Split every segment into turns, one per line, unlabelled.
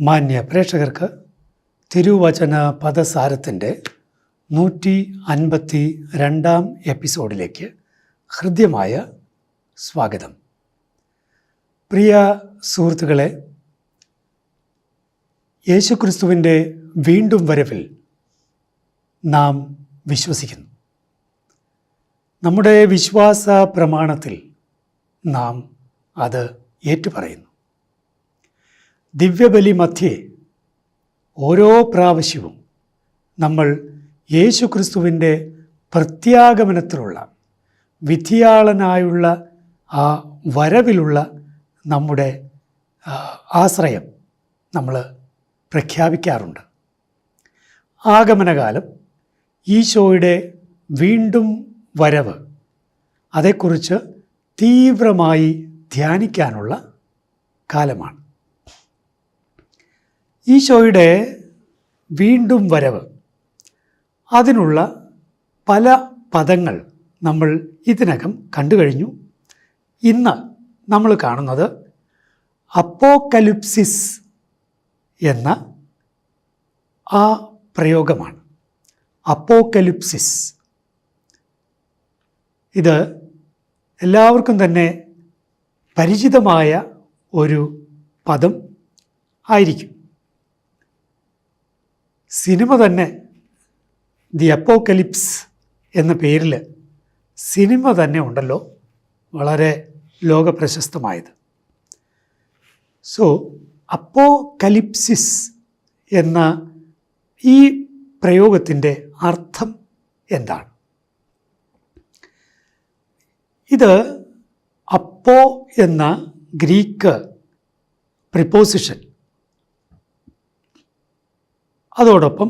മാന്യ പ്രേക്ഷകർക്ക് തിരുവചന പദസാരത്തിന്റെ നൂറ്റി അൻപത്തി രണ്ടാം എപ്പിസോഡിലേക്ക് ഹൃദ്യമായ സ്വാഗതം. പ്രിയ സുഹൃത്തുക്കളെ യേശുക്രിസ്തുവിന്റെ വീണ്ടും വരവിൽ നാം വിശ്വസിക്കുന്നു. നമ്മുടെ വിശ്വാസ പ്രമാണത്തിൽ നാം അത് ഏറ്റുപറയുന്നു. ദിവ്യബലി മധ്യേ ഓരോ പ്രാവശ്യവും നമ്മൾ യേശുക്രിസ്തുവിന്റെ പ്രത്യാഗമനത്തിലുള്ള വിധിയാളനായുള്ള ആ വരവിലുള്ള നമ്മുടെ ആശ്രയം നമ്മൾ പ്രഖ്യാപിക്കാറുണ്ട്. ആഗമനകാലം ഈശോയുടെ വീണ്ടും വരവ് അതേക്കുറിച്ച് തീവ്രമായി ധ്യാനിക്കാനുള്ള കാലമാണ്. ഈശോയുടെ വീണ്ടും വരവ്. അതിനുള്ള പല പദങ്ങൾ നമ്മൾ ഇതിനകം കണ്ടു കഴിഞ്ഞു ഇന്ന് നമ്മൾ കാണുന്നത് അപ്പോക്കലിപ്സിസ് എന്ന ആ പ്രയോഗമാണ്. അപ്പോക്കലിപ്സിസ്. ഇത് എല്ലാവർക്കും തന്നെ പരിചിതമായ ഒരു പദം ആയിരിക്കും. സിനിമ തന്നെ ദി അപ്പോക്കലിപ്സ് എന്ന പേരിൽ സിനിമ തന്നെ ഉണ്ടല്ലോ. വളരെ ലോകപ്രശസ്തമായത്. സോ അപ്പോകലിപ്സിസ് എന്ന ഈ പ്രയോഗത്തിന്റെ അർത്ഥം എന്താണ്? ഇത് അപ്പോ എന്ന ഗ്രീക്ക് പ്രിപ്പോസിഷൻ അതോടൊപ്പം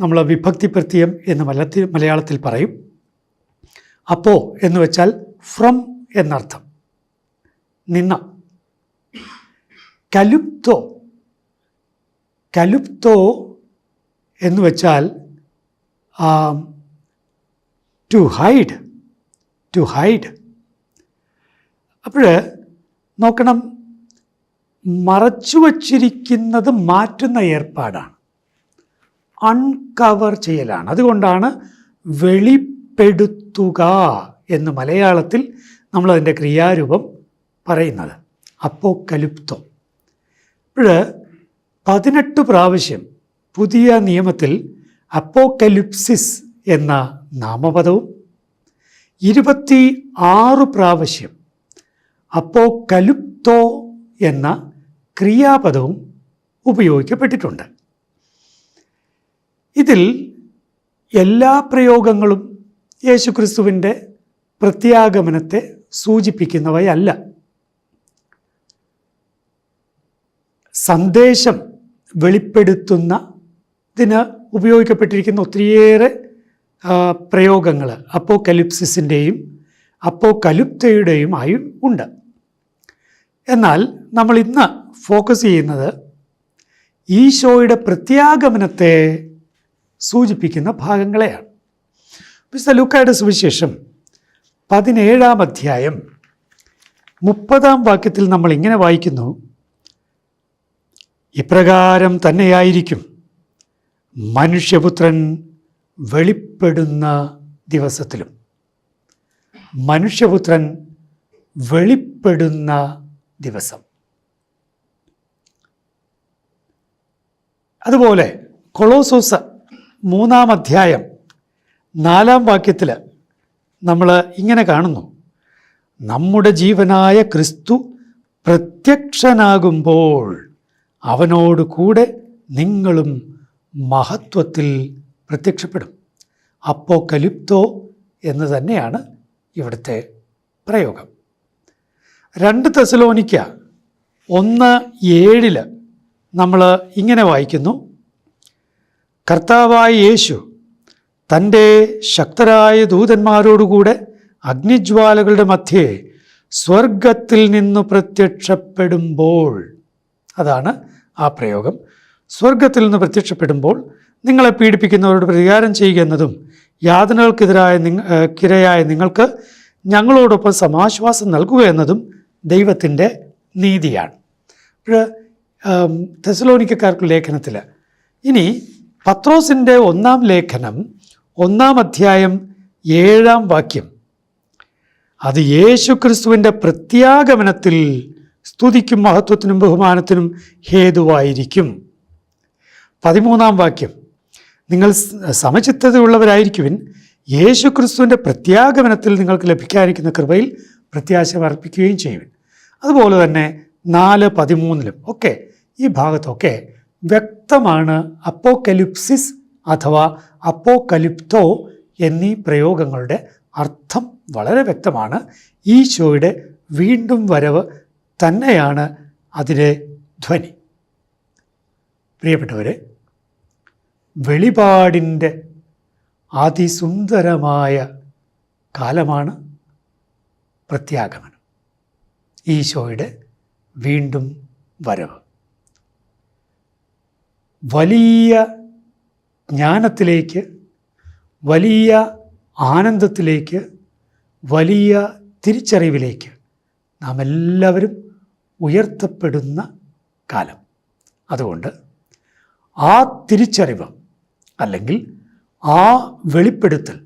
നമ്മൾ വിഭക്തി പ്രത്യയം എന്ന് മലയാളത്തിൽ മലയാളത്തിൽ പറയും. അപ്പോ എന്ന് വെച്ചാൽ ഫ്രം എന്നർത്ഥം. നിന്ന. കലുപ്തോ. കലുപ്തോ എന്ന് വെച്ചാൽ ടു ഹൈഡ് ടു ഹൈഡ് അപ്പോൾ നോക്കണം മറച്ചു വച്ചിരിക്കുന്നത് മാറ്റുന്ന ഏർപ്പാടാണ്. അൺകവർ ചെയ്യലാണ്. അതുകൊണ്ടാണ് വെളിപ്പെടുത്തുക എന്ന് മലയാളത്തിൽ നമ്മളതിന്റെ ക്രിയാരൂപം പറയുന്നത്. അപ്പോ കലുപ്തം ഇപ്പോൾ പതിനെട്ട് പ്രാവശ്യം പുതിയ നിയമത്തിൽ അപ്പോക്കലിപ്സിസ് എന്ന നാമപദവും ഇരുപത്തി ആറ് പ്രാവശ്യം അപ്പോ കലുപ്തോ എന്ന ക്രിയാപദവും ഉപയോഗിക്കപ്പെട്ടിട്ടുണ്ട്. ഇതിൽ എല്ലാ പ്രയോഗങ്ങളും യേശുക്രിസ്തുവിന്റെ പ്രത്യാഗമനത്തെ സൂചിപ്പിക്കുന്നവയല്ല. സന്ദേശം വെളിപ്പെടുത്തുന്നതിന് ഉപയോഗിക്കപ്പെട്ടിരിക്കുന്ന ഒത്തിരിയേറെ പ്രയോഗങ്ങൾ അപ്പോ കലിപ്സിസിന്റെയും അപ്പോ കലുപ്തയുടെയും ആയി ഉണ്ട്. എന്നാൽ നമ്മൾ ഇന്ന് ഫോക്കസ് ചെയ്യുന്നത് ഈശോയുടെ പ്രത്യാഗമനത്തെ സൂചിപ്പിക്കുന്ന ഭാഗങ്ങളെയാണ്. വിശുദ്ധ ലൂക്കായുടെ സുവിശേഷം പതിനേഴാം അധ്യായം മുപ്പതാം വാക്യത്തിൽ നമ്മൾ ഇങ്ങനെ വായിക്കുന്നു. ഇപ്രകാരം തന്നെയായിരിക്കും മനുഷ്യപുത്രൻ വെളിപ്പെടുന്ന ദിവസത്തിലും. മനുഷ്യപുത്രൻ വെളിപ്പെടുന്ന ദിവസം. അതുപോലെ കൊളോസോസ് മൂന്നാം അധ്യായം നാലാം വാക്യത്തിൽ നമ്മൾ ഇങ്ങനെ കാണുന്നു. നമ്മുടെ ജീവനായ ക്രിസ്തു പ്രത്യക്ഷനാകുമ്പോൾ അവനോട് കൂടെ നിങ്ങളും മഹത്വത്തിൽ പ്രത്യക്ഷപ്പെടും. അപ്പോ കലിപ്തോ എന്ന് തന്നെയാണ് ഇവിടുത്തെ പ്രയോഗം. രണ്ട് തെസലോനിക്ക ഒന്ന് ഏഴിൽ നമ്മൾ ഇങ്ങനെ വായിക്കുന്നു. കർത്താവായ യേശു തന്റെ ശക്തരായ ദൂതന്മാരോടുകൂടെ അഗ്നിജ്വാലകളുടെ മധ്യേ സ്വർഗത്തിൽ നിന്ന് പ്രത്യക്ഷപ്പെടുമ്പോൾ. അതാണ് ആ പ്രയോഗം. സ്വർഗത്തിൽ നിന്ന് പ്രത്യക്ഷപ്പെടുമ്പോൾ നിങ്ങളെ പീഡിപ്പിക്കുന്നവരോട് പ്രതികാരം ചെയ്യുക എന്നതും യാതനകൾക്കെതിരായ നിങ്ങ കിരയായ നിങ്ങൾക്ക് ഞങ്ങളോടൊപ്പം സമാശ്വാസം നൽകുക എന്നതും ദൈവത്തിന്റെ നീതിയാണ്. തെസലോനിക്കാർക്ക് ലേഖനത്തിൽ ഇനി പത്രോസിന്റെ ഒന്നാം ലേഖനം ഒന്നാം അധ്യായം ഏഴാം വാക്യം. അത് യേശു ക്രിസ്തുവിന്റെ പ്രത്യാഗമനത്തിൽ സ്തുതിക്കും മഹത്വത്തിനും ബഹുമാനത്തിനും ഹേതുവായിരിക്കും. പതിമൂന്നാം വാക്യം. നിങ്ങൾ സമചിത്തതയുള്ളവരായിരിക്കുവിൻ യേശു ക്രിസ്തുവിന്റെ പ്രത്യാഗമനത്തിൽ നിങ്ങൾക്ക് ലഭിക്കാനിരിക്കുന്ന കൃപയിൽ പ്രത്യാശ അർപ്പിക്കുകയും ചെയ്യുവിൻ. അതുപോലെ തന്നെ നാല് പതിമൂന്നിലും. ഒക്കെ ഈ ഭാഗത്തൊക്കെ വ്യക്തമാണ് അപ്പോക്കലിപ്സിസ് അഥവാ അപ്പോക്കലിപ്തോ എന്നീ പ്രയോഗങ്ങളുടെ അർത്ഥം വളരെ വ്യക്തമാണ്. ഈശോയുടെ വീണ്ടും വരവ് തന്നെയാണ് അതിലെ ധ്വനി. പ്രിയപ്പെട്ടവരെ വെളിപാടിന്റെ അതിസുന്ദരമായ കാലമാണ് പ്രത്യാഗമനം. ഈശോയുടെ വീണ്ടും വരവ്. വലിയ ജ്ഞാനത്തിലേക്ക് വലിയ ആനന്ദത്തിലേക്ക് വലിയ തിരിച്ചറിവിലേക്ക് നാം എല്ലാവരും ഉയർത്തപ്പെടുന്ന കാലം. അതുകൊണ്ട് ആ തിരിച്ചറിവ് അല്ലെങ്കിൽ ആ വെളിപ്പെടുത്തൽ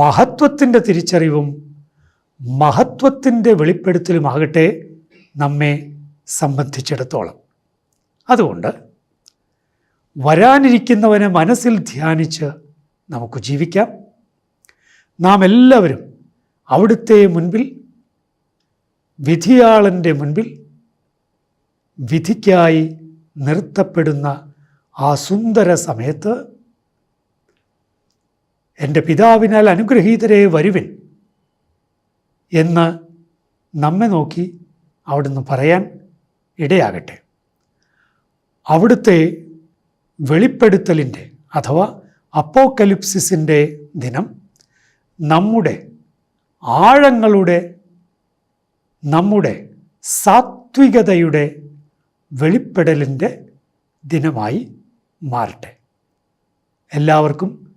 മഹത്വത്തിന്റെ തിരിച്ചറിവും മഹത്വത്തിന്റെ വെളിപ്പെടുത്തലുമാകട്ടെ നമ്മെ സംബന്ധിച്ചിടത്തോളം. അതുകൊണ്ട് വരാനിരിക്കുന്നവനെ മനസ്സിൽ ധ്യാനിച്ച് നമുക്ക് ജീവിക്കാം. നാം എല്ലാവരും അവിടുത്തെ മുൻപിൽ വിധിയാളന്റെ മുൻപിൽ വിധിക്കായി നിർത്തപ്പെടുന്ന ആ സുന്ദര സമയത്ത് എന്റെ പിതാവിനാൽ അനുഗ്രഹീതരെ വരുവിൻ എന്ന് നമ്മെ നോക്കി അവിടുന്ന് പറയാൻ ഇടയാകട്ടെ. അവിടുത്തെ വെളിപ്പെടുത്തലിന്റെ അഥവാ അപ്പോക്കലിപ്സിസിന്റെ ദിനം നമ്മുടെ ആഴങ്ങളുടെ നമ്മുടെ സാത്വികതയുടെ വെളിപ്പെടലിന്റെ ദിനമായി മാറട്ടെ. എല്ലാവർക്കും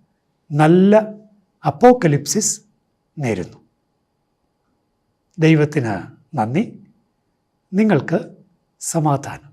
നല്ല അപ്പോക്കലിപ്സിസ് നേരുന്നു. ദൈവത്തിന് നന്ദി. നിങ്ങൾക്ക് സമാധാനം.